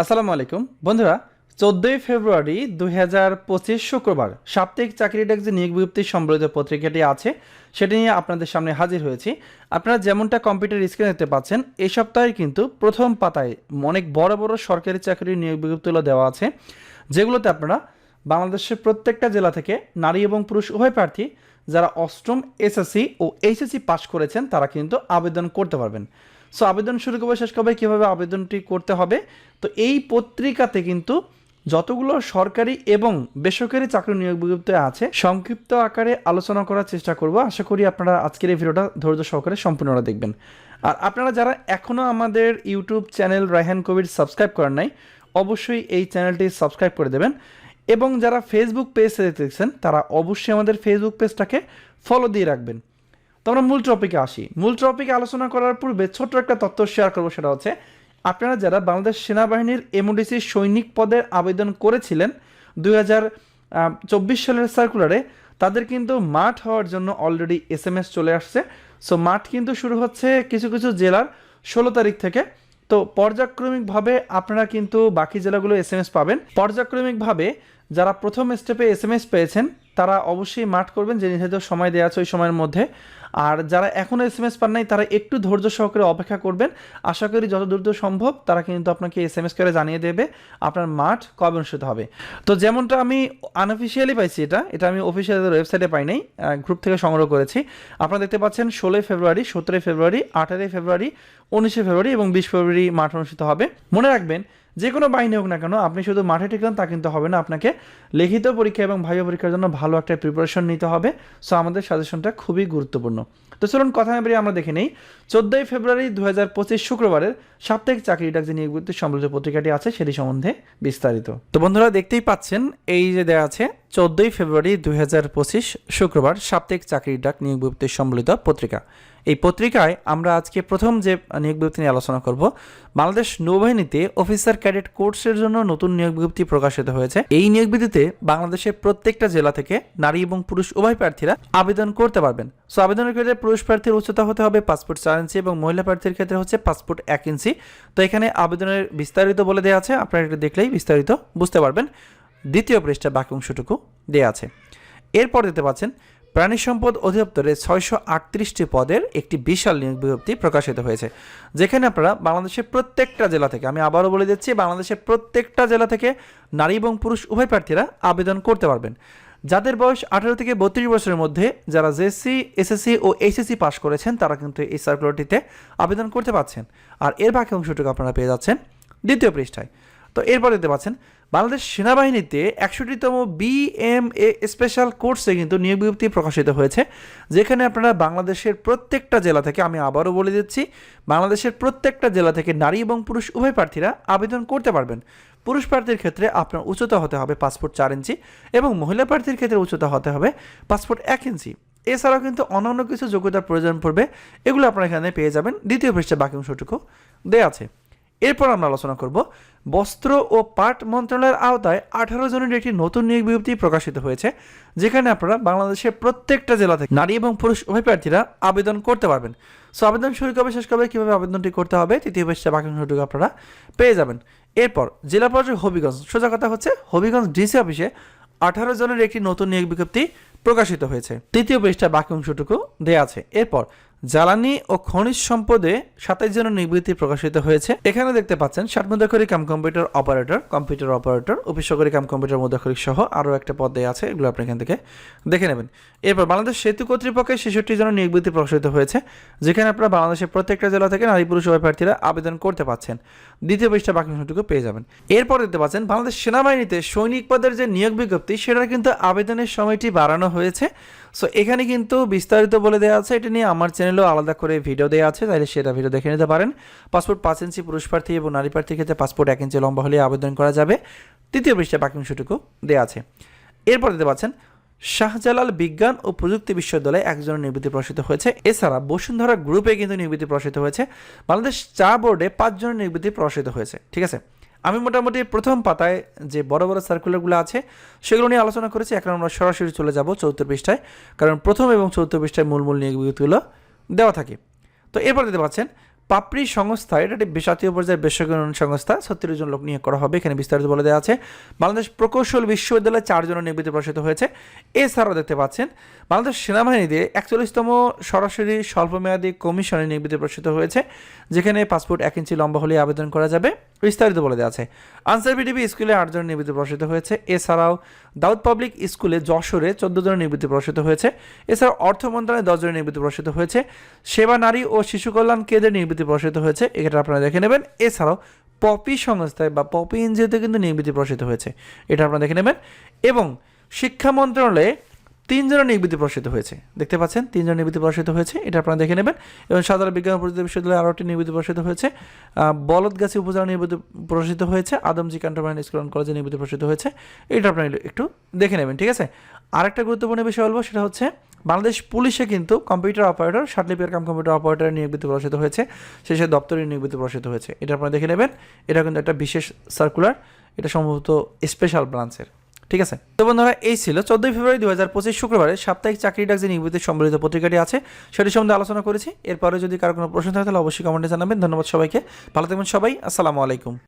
আসসালামু আলাইকুম। বন্ধুরা, চোদ্দোই ফেব্রুয়ারি দুই হাজার পঁচিশ শুক্রবার সাপ্তাহিক চাকরি ডেক যে নিয়োগ বিজ্ঞপ্তি সম্বলিত পত্রিকাটি আছে, সেটি নিয়ে আপনাদের সামনে হাজির হয়েছি। আপনারা যেমনটা কম্পিউটার স্ক্রিনে দেখতে পাচ্ছেন এই সপ্তাহে কিন্তু প্রথম পাতায় অনেক বড় বড় সরকারি চাকরির নিয়োগ বিজ্ঞপ্তিগুলো দেওয়া আছে, যেগুলোতে আপনারা বাংলাদেশের প্রত্যেকটা জেলা থেকে নারী এবং পুরুষ উভয় প্রার্থী, যারা অষ্টম এসএসসি ও এইচএসসি পাশ করেছেন, তারা কিন্তু আবেদন করতে পারবেন। সো আবেদন শুরু করবে, শেষ করবে, কীভাবে আবেদনটি করতে হবে? তো এই পত্রিকাতে কিন্তু যতগুলো সরকারি এবং বেসরকারি চাকরি নিয়োগ বিজ্ঞপ্তি আছে, সংক্ষিপ্ত আকারে আলোচনা করার চেষ্টা করব। আশা করি আপনারা আজকের এই ভিডিওটা ধৈর্য সহকারে সম্পূর্ণরা দেখবেন। আর আপনারা যারা এখনও আমাদের YouTube channel Raihan Kabir subscribe করেন নাই, অবশ্যই এই চ্যানেলটি সাবস্ক্রাইব করে দেবেন। এবং যারা ফেসবুক পেজ দেখছেন, তারা অবশ্যই আমাদের ফেসবুক পেজটাকে ফলো দিয়ে রাখবেন। তো আমরা মূল টপিকে আসি। মূল টপিকে আলোচনা করার পূর্বে ছোট্ট একটা তথ্য শেয়ার করব, সেটা হচ্ছে, আপনারা যারা বাংলাদেশ সেনাবাহিনীর এমওডিসি সৈনিক পদের আবেদন করেছিলেন, দুই চব্বিশ সালের সার্কুলারে তাদের কিন্তু মাঠ হওয়ার জন্য অলরেডি এস এম এস চলে আসছে। সো মাঠ কিন্তু শুরু হচ্ছে কিছু কিছু জেলার ষোলো তারিখ থেকে। তো পর্যায়ক্রমিকভাবে আপনারা কিন্তু বাকি জেলাগুলো এস এম এস পাবেন। পর্যায়ক্রমিকভাবে যারা প্রথম স্টেপে এস এম এস পেয়েছেন, তারা অবশ্যই মাঠ করবেন যে নির্ধারিত সময় দেওয়া আছে ওই সময়ের মধ্যে। আর যারা এখনও এস এম এস পান নাই, তারা একটু ধৈর্য সহকারে অপেক্ষা করবেন। আশা করি যত দ্রুত সম্ভব তারা কিন্তু আপনাকে এস এম এস করে জানিয়ে দেবে আপনার মাঠ কবে অনুষ্ঠিত হবে। তো যেমনটা আমি আনঅফিসিয়ালি পাইছি এটা এটা আমি অফিসিয়াল ওয়েবসাইটে পাই নাই গ্রুপ থেকে সংগ্রহ করেছি। আপনারা দেখতে পাচ্ছেন ষোলোই ফেব্রুয়ারি, সতেরোই ফেব্রুয়ারি, আঠারোই ফেব্রুয়ারি, উনিশে ফেব্রুয়ারি এবং বিশ ফেব্রুয়ারি মাঠ অনুষ্ঠিত হবে। মনে রাখবেন যে কোনো বাহিনী হোক না কেন, আপনি শুধু মাঠে টিকলেন, তা কিন্তু হবে না। আপনাকে লিখিত পরীক্ষা এবং ভাইও পরীক্ষার জন্য ভালো একটা প্রিপারেশন নিতে হবে। সো আমাদের সাজেশনটা খুবই গুরুত্বপূর্ণ। তো চলুন, কথা বেরিয়ে আমরা দেখে নেই। চোদ্দোই ফেব্রুয়ারি দু হাজার পঁচিশ শুক্রবারের সাপ্তাহিক চাকরি ডাক যে নিয়োগ সম্বলিত পত্রিকাটি আছে, সেটি সম্বন্ধে বিস্তারিত। তো বন্ধুরা, দেখতেই পাচ্ছেন, এই যে দেওয়া আছে চোদ্দোই ফেব্রুয়ারি দুই হাজার পঁচিশ শুক্রবার সাপ্তাহিক চাকরি ডাক নিয়োগ বিজ্ঞপ্তি সম্বলিত পত্রিকা। এই পত্রিকায় আমরা আজকে প্রথম যে নিয়োগ বিজ্ঞপ্তি নিয়ে আলোচনা করব, বাংলাদেশ নৌবাহিনীতে অফিসার ক্যাডেট কোর্সের জন্য নতুন নিয়োগ বিজ্ঞপ্তি প্রকাশিত হয়েছে। এই নিয়োগ বিজ্ঞপ্তিতে বাংলাদেশের প্রত্যেকটা জেলা থেকে নারী এবং পুরুষ উভয় প্রার্থীরা আবেদন করতে পারবেন। সো আবেদনের ক্ষেত্রে পুরুষ প্রার্থীর উচ্চতা হতে হবে পাসপোর্ট চার ইঞ্চি এবং মহিলা প্রার্থীর ক্ষেত্রে হচ্ছে পাসপোর্ট এক ইঞ্চি। তো এখানে আবেদনের বিস্তারিত বলে দেওয়া আছে, আপনারা এটা দেখলেই বিস্তারিত বুঝতে পারবেন। দ্বিতীয় পৃষ্ঠা বাকি অংশটুকু দেওয়া আছে। এরপর দিতে পাচ্ছেন, প্রাণী সম্পদ অধিদপ্তরে ছয়শো আটত্রিশটি পদের একটি বিশাল নিয়োগ বিজ্ঞপ্তি প্রকাশিত হয়েছে, যেখানে আপনারা বাংলাদেশের প্রত্যেকটা জেলা থেকে, আমি আবারও বলে দিচ্ছি, বাংলাদেশের প্রত্যেকটা জেলা থেকে নারী এবং পুরুষ উভয় প্রার্থীরা আবেদন করতে পারবেন। যাদের বয়স আঠারো থেকে বত্রিশ বছরের মধ্যে, যারা জেএসসি এসএসসি ও এইচএসসি পাস করেছেন, তারা কিন্তু এই সার্কুলারটিতে আবেদন করতে পারছেন। আর এর বাকি অংশটুকু আপনারা পেয়ে যাচ্ছেন দ্বিতীয় পৃষ্ঠায়। তো এরপর দেখতে পাচ্ছেন বাংলাদেশ সেনাবাহিনীতে একষট্টিতম বিএমএ স্পেশাল কোর্সে কিন্তু নিয়োগ বিজ্ঞপ্তি প্রকাশিত হয়েছে, যেখানে আপনারা বাংলাদেশের প্রত্যেকটা জেলা থেকে, আমি আবারও বলে দিচ্ছি, বাংলাদেশের প্রত্যেকটা জেলা থেকে নারী এবং পুরুষ উভয় প্রার্থীরা আবেদন করতে পারবেন। পুরুষ প্রার্থীর ক্ষেত্রে আপনার উচ্চতা হতে হবে পাসপোর্ট চার ইঞ্চি এবং মহিলা প্রার্থীর ক্ষেত্রে উচ্চতা হতে হবে পাসপোর্ট এক ইঞ্চি। এছাড়াও কিন্তু অন্যান্য কিছু যোগ্যতার প্রয়োজন পড়বে, এগুলো আপনারা এখানে পেয়ে যাবেন। দ্বিতীয় পৃষ্ঠে বাকি অংশটুকু দেওয়া আছে। এরপর আমরা আলোচনা করব বস্ত্র ও পাট মন্ত্রণালয়ের আওতায় আঠারো জনের একটি নতুন নিয়োগ বিজ্ঞপ্তি প্রকাশিত হয়েছে, যেখানে আপনারা বাংলাদেশের প্রত্যেকটা জেলা থেকে নারী এবং পুরুষ উভয় প্রার্থীরা আবেদন করতে পারবেন। সো আবেদন শুরু কবে, শেষ কবে, কীভাবে আবেদনটি করতে হবে, তৃতীয় পৃষ্ঠা বাকি অংশটুকু আপনারা পেয়ে যাবেন। এরপর জেলা পর্যায়ে হবিগঞ্জ, সোজা কথা হচ্ছে হবিগঞ্জ ডিসি অফিসে আঠারো জনের একটি নতুন নিয়োগ বিজ্ঞপ্তি প্রকাশিত হয়েছে। তৃতীয় পৃষ্ঠা বাকি অংশটুকু দেওয়া আছে। এরপর, জ্বালানি ও খনিজ সম্পদে সাতাইশ জনের নিবৃত্তি প্রকাশিত হয়েছে। এখানে দেখতে পাচ্ছেন ষাট মুদ্রাক্ষরী cum computer operator computer operator office cum computer মুদ্রাক্ষরিক সহ আরও একটা পদ দেওয়া আছে, এগুলো আপনি এখান থেকে দেখে নেবেন। এরপর, বাংলাদেশ সেতু কর্তৃপক্ষের ছেষট্টি জনের নিবৃত্তি প্রকাশিত হয়েছে, যেখানে আপনারা বাংলাদেশের প্রত্যেকটা জেলা থেকে নারী পুরুষ উভয় প্রার্থীরা আবেদন করতে পাচ্ছেন। দ্বিতীয় পৃষ্ঠা বাকি অংশটুকু পেয়ে যাবেন। এরপর দেখতে পাচ্ছেন, বাংলাদেশ সেনাবাহিনীতে সৈনিক পদের যে নিয়োগ বিজ্ঞপ্তি, সেটার কিন্তু আবেদনের সময়টি বাড়ানো হয়েছে। সো এখানে কিন্তু বিস্তারিত বলে দেওয়া আছে, এটা নিয়ে আমার চ্যানেলেও আলাদা করে ভিডিও দেওয়া আছে তাহলে সেটা ভিডিও দেখে নিতে পারেন। পাসপোর্ট পাঁচ ইঞ্চি পুরুষ প্রার্থী এবং নারী প্রার্থীর ক্ষেত্রে পাসপোর্ট এক ইঞ্চি লম্বা হলে আবেদন করা যাবে। তৃতীয় পৃষ্ঠে বাকি অংশটুকু দেওয়া আছে। এরপর দিতে পাচ্ছেন, শাহজালাল বিজ্ঞান ও প্রযুক্তি বিশ্ববিদ্যালয়ে একজনের নিবৃত্তি প্রকাশিত হয়েছে। এছাড়া বসুন্ধরা গ্রুপে কিন্তু নিবৃত্তি প্রকাশিত হয়েছে। বাংলাদেশ চা বোর্ডে পাঁচজনের নিবৃত্তি প্রকাশিত হয়েছে, ঠিক আছে? আমি মোটামুটি প্রথম পাতায় যে বড় বড় সার্কুলারগুলো আছে, সেগুলো নিয়ে আলোচনা করেছি। এখন আমরা সরাসরি চলে যাব চৌত্র পৃষ্ঠায়। কারণ প্রথম এবং চৌত্র পৃষ্ঠায় মূল মূল নিয়োগ বিজ্ঞপ্তিগুলো দেওয়া থাকে। তো এরপর দিতে পাচ্ছেন পাপড়ি সংস্থা, এটা একটি জাতীয় পর্যায়ের বেসরকারি সংস্থা, ছত্রিশ জন লোক নিয়োগ করা হবে, এখানে বিস্তারিত বলে দেওয়া আছে। বাংলাদেশ প্রকৌশল বিশ্ববিদ্যালয়ে চারজনের নির্বাচিত প্রকাশিত হয়েছে। এছাড়াও দেখতে পাচ্ছেন, বাংলাদেশ সেনাবাহিনীতে একচল্লিশতম সরাসরি স্বল্পমেয়াদী কমিশনে নির্বাচিত প্রকাশিত হয়েছে, যেখানে পাসপোর্ট এক ইঞ্চি লম্বা হলে আবেদন করা যাবে। বিস্তারিত বলে দেওয়া আছে, আনসার বিডিবি স্কুলে আটজন নির্বাচিত প্রকাশিত হয়েছে। এছাড়াও দাউদ পাবলিক স্কুলে যশোরে চোদ্দ জনের নিবৃত্তি প্রকাশিত হয়েছে। এছাড়াও অর্থ মন্ত্রণালয়ে দশ জনের নিবৃত্তি প্রকাশিত হয়েছে। সেবা নারী ও শিশু কল্যাণ কেন্দ্রে নির্বাচিত প্রকাশিত হয়েছে এটা আপনারা দেখে নেবেন। এছাড়াও পপি সংস্থায় বা পপি এনজিওতে কিন্তু নির্বাচিত প্রকাশিত হয়েছে, এটা আপনারা দেখে নেবেন। এবং শিক্ষা মন্ত্রণালয়ে তিনজনের নির্বৃত্তি প্রকাশিত হয়েছে, দেখতে পাচ্ছেন? তিনজন নির্বৃত্তি প্রকাশিত হয়েছে, এটা আপনারা দেখে নেবেন। এবং সাধারণ বিজ্ঞান প্রযুক্তি বিশ্ববিদ্যালয়ে আরও একটি নির্বৃত্তি প্রকাশিত হয়েছে। বলদগাছি উপজেলা নির্বৃত্তি প্রকাশিত হয়েছে, আদমজি ক্যান্টনমেন্ট স্কুল অ্যান্ড কলেজে নির্বৃত্তি প্রকাশিত হয়েছে, এটা আপনারা একটু দেখে নেবেন, ঠিক আছে? আরেকটা গুরুত্বপূর্ণ বিষয় বলব, সেটা হচ্ছে বাংলাদেশ পুলিশে কিন্তু কম্পিউটার অপারেটর শার্টলিপিয়ার কাম কম্পিউটার অপারেটরের নিয়োগবিত্তি প্রকাশিত হয়েছে। শেষে দপ্তরের নিয়োগবিত্তি প্রকাশিত হয়েছে। এটা আপনারা দেখে নেবেন। এটা কিন্তু একটা বিশেষ সার্কুলার এটা সম্ভবত স্পেশাল ব্রাঞ্চের ঠিক আছে? তো বন্ধুরা, এই ছিল চোদ্দই ফেব্রুয়ারি দু হাজার পঁচিশ শুক্রবারে সাপ্তাহিক চাকরি ডাক যে নির্বাচিত সম্বলিত পত্রিকাটি আছে সেটি সম্বন্ধে আলোচনা করেছি। এরপরে যদি কারও কোনো প্রশ্ন থাকে, তাহলে অবশ্যই কমেন্টে জানাবেন। ধন্যবাদ সবাইকে। ভালো থাকবেন সবাই। আসসালামু আলাইকুম।